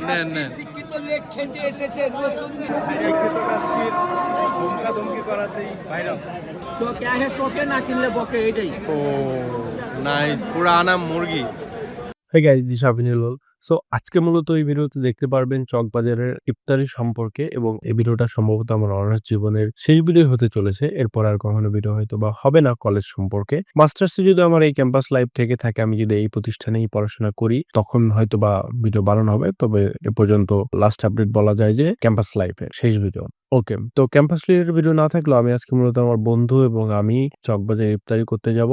নেন, নেন। শিক্ষিত লেখ খেতে এসেছে ধমকা ধমকি করাতেই ভাইরাল চোখে না কিনলে বকে এটাই ও নাইস পুরা মুরগি হে গাইজ দিস সো আজকে মূলত এই ভিডিওতে দেখতে পারবেন চকবাজারের ইফতারি সম্পর্কে এবং এই ভিডিওটা সম্ভবত আমার অনার্স জীবনের শেষ ভিডিও হতে চলেছে। এরপর আর কখনো ভিডিও হয়তো বা হবে না কলেজ সম্পর্কে। মাস্টার্সে যদি আমার এই ক্যাম্পাস লাইফ থেকে থাকে, আমি যদি এই প্রতিষ্ঠানেই পড়াশোনা করি, তখন হয়তো বা ভিডিও বানানো হবে। তবে এ পর্যন্ত লাস্ট আপডেট বলা যায় যে ক্যাম্পাস লাইফের শেষ ভিডিও। ওকে, তো ক্যাম্পাস লাইফের ভিডিও না থাকলেও আমি আজকে মূলত আমার বন্ধু এবং আমি চকবাজার ইফতারি করতে যাব।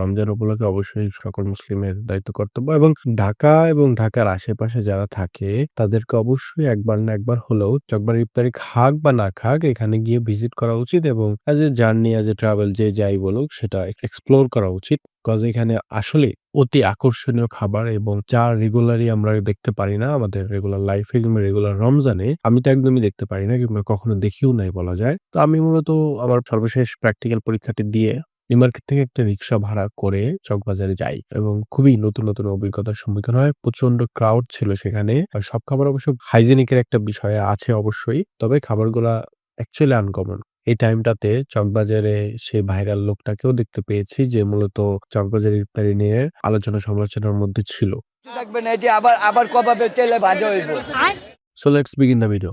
রমজান উপলক্ষে অবশ্যই সকল মুসলিমের দায়িত্ব, কর্তব্য এবং ঢাকা এবং ঢাকার আশেপাশে যারা থাকে, তাদেরকে অবশ্যই একবার না একবার হলেও চকবার ইফতারি খাক বা না খাক, এখানে গিয়ে ভিজিট করা উচিত এবং as a journey as a travel যে যাই বলুক, সেটা এক্সপ্লোর করা উচিত। কজ এখানে আসলে অতি আকর্ষণীয় খাবার এবং যা রেগুলারই আমরা দেখতে পারি না, আমাদের রেগুলার লাইফে কিংবা রেগুলার রমজানে, আমি তো একদমই দেখতে পারি না কিংবা কখনো দেখিও নাই বলা যায়। তো আমি মূলত আমার সর্বশেষ প্র্যাকটিক্যাল পরীক্ষাটি দিয়ে নিউ মার্কেট থেকে একটা রিক্সা ভাড়া করে চকবাজারে যাই এবং খুবই নতুন নতুন অভিজ্ঞতার সম্মুখীন হয়। প্রচণ্ড ক্রাউড ছিল সেখানে। আর সব খাবার অবশ্য হাইজেনিকের একটা বিষয় আছে অবশ্যই তবে খাবারগুলা অ্যাকচুয়ালি আনকমন এই টাইমটাতে চকবাজারে সেই ভাইরাল লোকটাকেও দেখতে পেয়েছি যে মূলত চকবাজার ইফতারি নিয়ে আলোচনা সমালোচনার মধ্যে ছিল। থাকবে না এটি আবার আবার কবাবে তেলে ভাজা হইব। So let's begin the video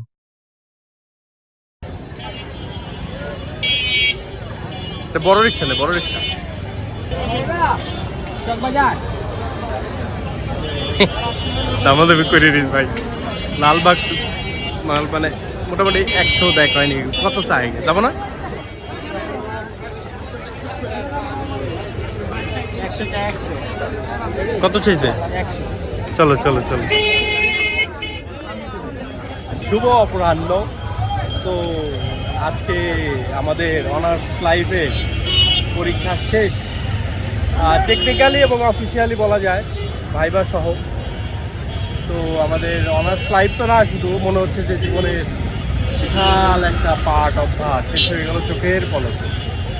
বড় রিক্সা নেই বড় রিক্সা। দামাদামি করে দিস ভাই। লালবাগ মাল মানে মোটামুটি একশো দেখ হয়নি, কত চাই? যাব না? কত চাইছে? চলো চলো চলো। শুভ অপরাহ্ন। তো আজকে আমাদের অনার্স লাইফে পরীক্ষা শেষ। টেকনিক্যালি এবং অফিসিয়ালি বলা যায়, ভাইবা সহ। তো আমাদের অনার্স লাইফ তো না, শুধু মনে হচ্ছে যে জীবনের বিশাল একটা পার্ট দা শেষ হয়ে গেল চোখের পলকে।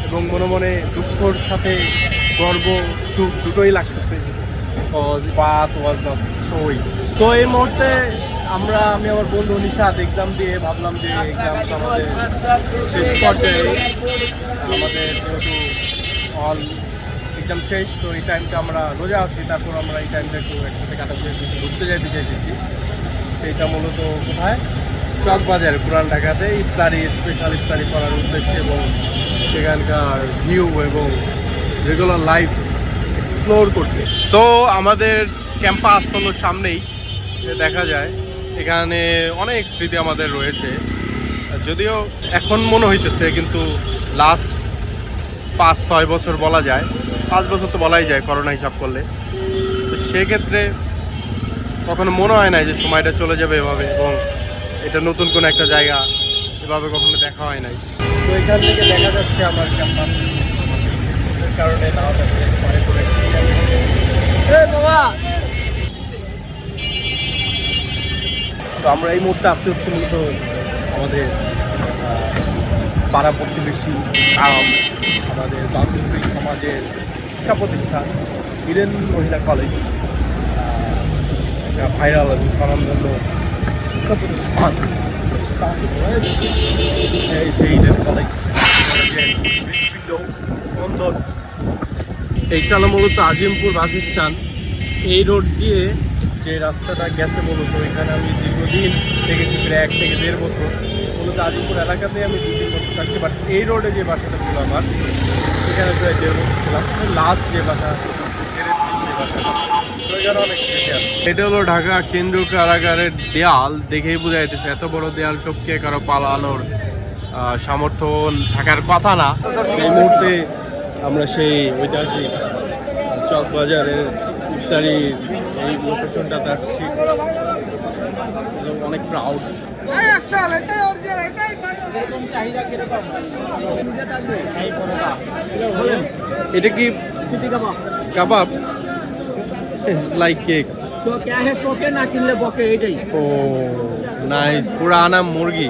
এবং মনে মনে দুঃখর সাথে গর্ব, সুখ দুটোই লাগতেছে। পাথ ওয়াজ নট তো এই মুহূর্তে আমরা, আমি আমার বন্ধু নিশাদ এক্সাম দিয়ে ভাবলাম যে এক্সাম আমাদের শেষ পর্যায়ে। আমাদের যেহেতু অল এক্সাম শেষ, তো এই টাইমটা আমরা রোজা আছি, তারপর আমরা এই টাইমটা একটু একসাথে কাটাতে ঘুরতে যাইতে চাইতেছি। সেইটা মূলত কোথায়? চকবাজার, পুরান ঢাকাতে ইফতারি স্পেশাল ইফতারি করার উদ্দেশ্যে এবং সেখানকার ভিউ এবং রেগুলার লাইফ এক্সপ্লোর করতে। সো আমাদের ক্যাম্পাস হলো সামনেই, দেখা যায়। এখানে অনেক স্মৃতি আমাদের রয়েছে। যদিও এখন মনে হইতেছে কিন্তু লাস্ট পাঁচ ছয় বছর বলা যায়। পাঁচ বছর তো বলাই যায় করোনা হিসাব করলে। তো সেক্ষেত্রে কখনো মনে হয় না যে সময়টা চলে যাবে এভাবে এবং এটা নতুন কোনো একটা জায়গা এভাবে কখনো দেখা হয় নাই। তো এখান থেকে দেখা যাচ্ছে আমার ক্যাম্পাস কারণে নাও পরে তো আমরা এই মুহূর্তে আসতে হচ্ছে মূলত আমাদের পাড়া প্রতিবেশী, গ্রাম, আমাদের বান্ধবী সমাজের শিক্ষা প্রতিষ্ঠান ইডেন মহিলা কলেজ একটা ভাইরাল এবং স্বনামধন্য শিক্ষা প্রতিষ্ঠান। এইটা হলো মূলত আজিমপুর বাস স্ট্যান্ড। এই রোড দিয়ে যে রাস্তাটা গেছে মূলত, এখানে আমি দীর্ঘদিন থেকেছি প্রায় এক থেকে দেড় বছর। মূলত আজিমপুর এলাকাতেই আমি দু তিন বছর থাকছি বাট এই রোডে যে বাসাটা ছিল আমার, সেখানে প্রায় দেড় বছর ছিলাম। লাস্ট যে বাসা সেই। এটা হলো ঢাকা কেন্দ্রীয় কারাগারের দেয়াল, দেখেই বোঝা যাইতেছে, এত বড় দেয়াল টপকে কারও পালানোর সামর্থ্য থাকার কথা না। এই মুহূর্তে আমরা সেই ঐতিহাসিক চকবাজারের ইফতারি, এই লোকেশনটাতে আসছি এবং অনেক প্রাউড এটা কি কাবাব? ইটস লাইক কেক না কিনলে বকে এটাই ও নাইস পুরা আনাম মুরগি।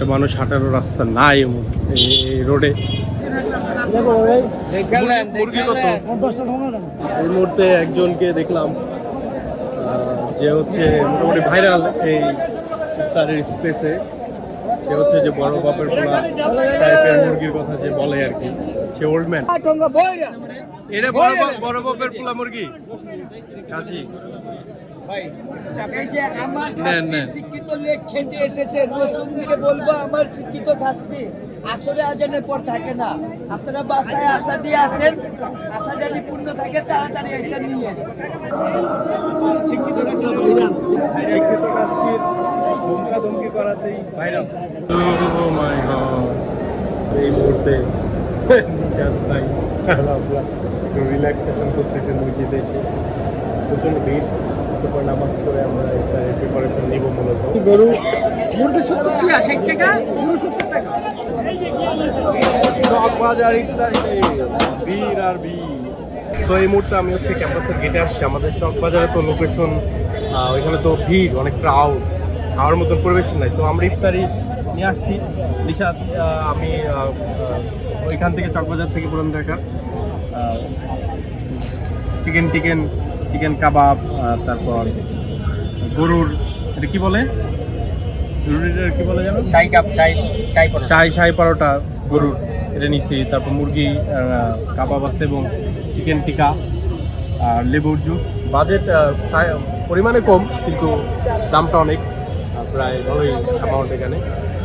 একটা মানুষ হাঁটারও রাস্তা নাই এই- রোডে। এই মুহূর্তে একজনকে দেখলাম যে হচ্ছে মোটামুটি ভাইরাল এই ইফতারের স্পেসে সে হচ্ছে যে বড় বাপের পোলা টাইপের মুরগির কথা যে বলে আর কি। সে ওল্ড ম্যান এটা বড় বড় বাপের পোলা মুরগি? কাজী। এই যে আমার। শিক্ষিত লোক খেতে এসেছে রসুনকে বলব আমার শিক্ষিত খাচ্ছি আসলে আজানের পর থাকে না। আপনারা বাসায় আশা দিয়ে আসেন আশা যদি পূর্ণ থাকে তাড়াতাড়ি এসে নিয়ে শিক্ষিত কাছির ধমকা ধমকি করাতেই ভাইরাল! এই মুহূর্তে ভাই রিল্যাক্সেশন করতেছে মুরগিতে এসে প্রচণ্ড ভিড় তারপর নামাজ করে আমরা ইফতারের প্রিপারেশন নিব মূলত। গরু? চক বাজার ইত্যাদি ভিড় আর ভিড় সো এই মুহূর্তে আমি হচ্ছে ক্যাম্পাসের গেটে আসছি। আমাদের চক বাজারে তো লোকেশন ওইখানে তো ভিড় অনেক ক্রাউড খাওয়ার মতন পরিবেশ নাই। তো আমরা ইফতারি নিয়ে আসছি। নিশাদ আমি ওইখান থেকে চকবাজার থেকে পুরান ঢাকা চিকেন টিকেন চিকেন কাবাব তারপর গরুর এটা কি বলে? গরুর কি বলে জানো সাই কাপ শাহি শাহি পরোটা। গরুর এটা নিছি। তারপর মুরগি কাবাব আছে এবং চিকেন টিকা আর লেবুর জুস। বাজেট পরিমাণে কম কিন্তু দামটা অনেক। প্রায় ভালোই অ্যামাউন্ট এখানে।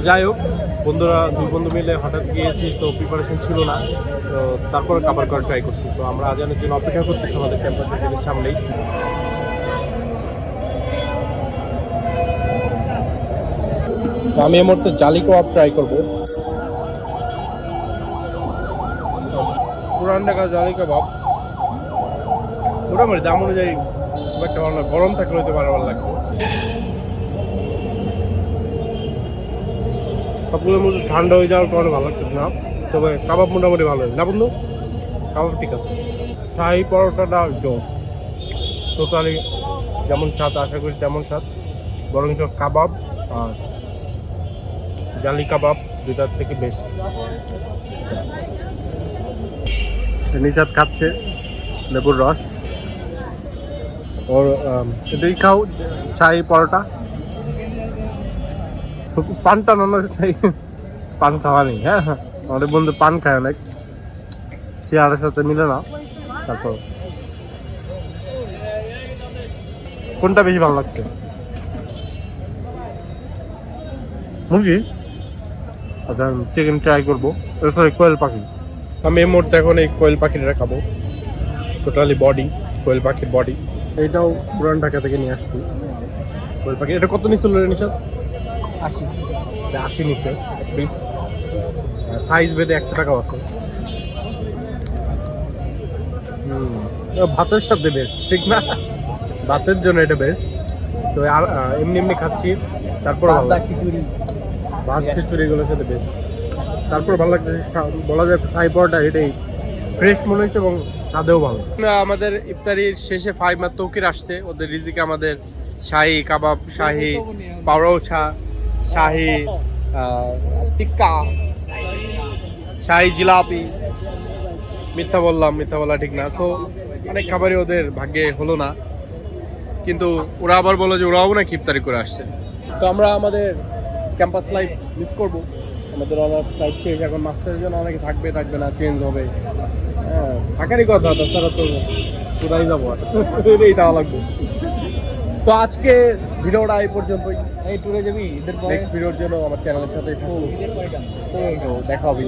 যাই হোক বন্ধুরা, দুই বন্ধু মিলে হঠাৎ গিয়েছি, তো প্রিপারেশন ছিল না। তো তারপর কাবার করা ট্রাই করছি। তো আমরা আজানের জন্য অপেক্ষা করতেছি আমাদের ক্যাম্পাসের সামনেই। আমি এই মুহূর্তে জালি কাবাব ট্রাই করব। পুরান ঢাকা জালি কাবাব মোটামুটি দাম অনুযায়ী একটা ভালো গরম থাকলে হয়তো ভালো ভালো লাগবে। সবগুলোর মধ্যে ঠান্ডা হয়ে যাওয়ার কারণে ভালো লাগতেছে না। তবে কাবাব মোটামুটি ভালো না বন্ধু? কাবাব ঠিক আছে। শাহি পরোটাটা জোস। টোটালি যেমন স্বাদ, আশা করি তেমন স্বাদ। বরঞ্চ কাবাব আর জালি কাবাব দুটার থেকে বেস্ট নিষাদ খাচ্ছে লেবুর রস। ওর এটাই খাও চাই পরোটা। পানটা নানো চাই। পান খাওয়া নেই হ্যাঁ? হ্যাঁ আমাদের বন্ধু পান খায় অনেক। চেয়ারের সাথে মিলে না তারপর। কোনটা বেশি ভালো লাগছে? মুরগি? আচ্ছা চিকেন ট্রাই করব। সরি কোয়েল পাখি। আমি এই মুহূর্তে এখন এই কোয়েল পাখিটা খাব। টোটালি বডি কোয়েল পাখির বডি এইটাও পুরান ঢাকা থেকে নিয়ে আসছি। কোয়েল পাখি এটা কত নিছিল রে নিশাদ আশি। আশি নিছে পিস সাইজ বেঁধে একশো টাকাও আছে। ভাতের সাথে বেস্ট ঠিক না? ভাতের জন্য এটা বেস্ট তো আর এমনি এমনি খাচ্ছি। তারপর ভালো খিচুড়ি। ভাত খিচুড়ি এগুলো খেতে বেস্ট তারপর ভালো লাগছে বলা যায় ফ্রাই পাওয়াটা এটাই। ফ্রেশ মনে হয়েছে এবং স্বাদেও ভালো। আমাদের ইফতারির শেষে ফাইভ ফাইমার তৌকির আসছে। ওদের রিজিকে আমাদের শাহি কাবাব শাহি পাউরোছা শাহি টিক্কা, শাহি জিলাপি। মিথ্যা বললাম, মিথ্যা বলা ঠিক না। সো অনেক খাবারই ওদের ভাগ্যে হলো না। কিন্তু ওরা আবার বলো যে ওরাও নাকি ইফতারি করে আসছে। তো আমরা আমাদের ক্যাম্পাস লাইফ মিস করব। আমাদের অনার্স লাইফ শেষ, এখন মাস্টারের জন্য অনেকে থাকবে থাকবে না চেঞ্জ হবে। হ্যাঁ থাকারই কথা, তাছাড়া তো কোথায় যাব আর? এটাই লাগবে। তো আজকে ভিডিওটা এই পর্যন্তই। এই টুরে যাবি? ঈদের পরে? নেক্সট ভিডিওর জন্য আমার চ্যানেলের সাথে থাকো। তো দেখা হবে।